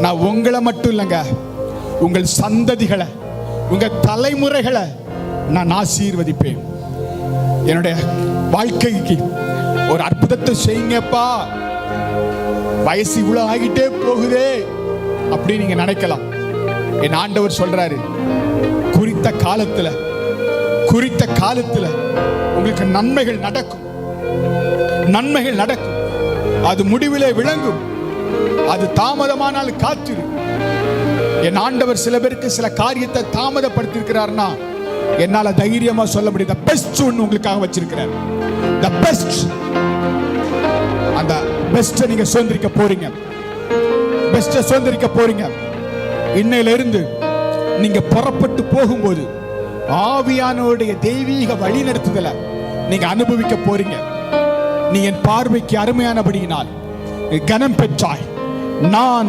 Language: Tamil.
நான் உங்களை மட்டும் இல்லைங்க. உங்கள் சந்ததிகளை உங்க தலைமுறைகளை நான் ஆசீர்வதிப்பேன். என்னுடைய வாழ்க்கைக்கு ஒரு அற்புதத்தை செய்யுங்கப்பா. வயசு இவ்வளோ ஆகிட்டே போகுதே அப்படின்னு நீங்க நினைக்கலாம். என் ஆண்டவர் சொல்றாரு குறித்த காலத்துல குறித்த காலத்துல உங்களுக்கு நன்மைகள் நடக்கும். நன்மைகள் நடக்கும். அது முடிவிலே விளங்கும். அது தாமதமானால் காத்திரு. என் ஆண்டவர் சில பேருக்கு சில காரியத்தை தாமதப்படுத்திருக்கிறார்னா என்னால தைரியமா சொல்ல முடியும் த பெஸ்ட் ஒன்று உங்களுக்காக வச்சிருக்கிறார் த பெஸ்ட் அந்த பெஸ்ட்டை நீங்க சுதந்திரிக்க போறீங்க. பெஸ்ட்டை சுதந்திரிக்க போறீங்க. இன்னையில இருந்து நீங்க புறப்பட்டு போகும்போது ஆவியானோடைய தெய்வீக வழி நடத்துதலை நீங்க அனுபவிக்க போறீங்க. நீ என் பார்வைக்கு அருமையானபடியினால் கனம் பெற்றாய் நான்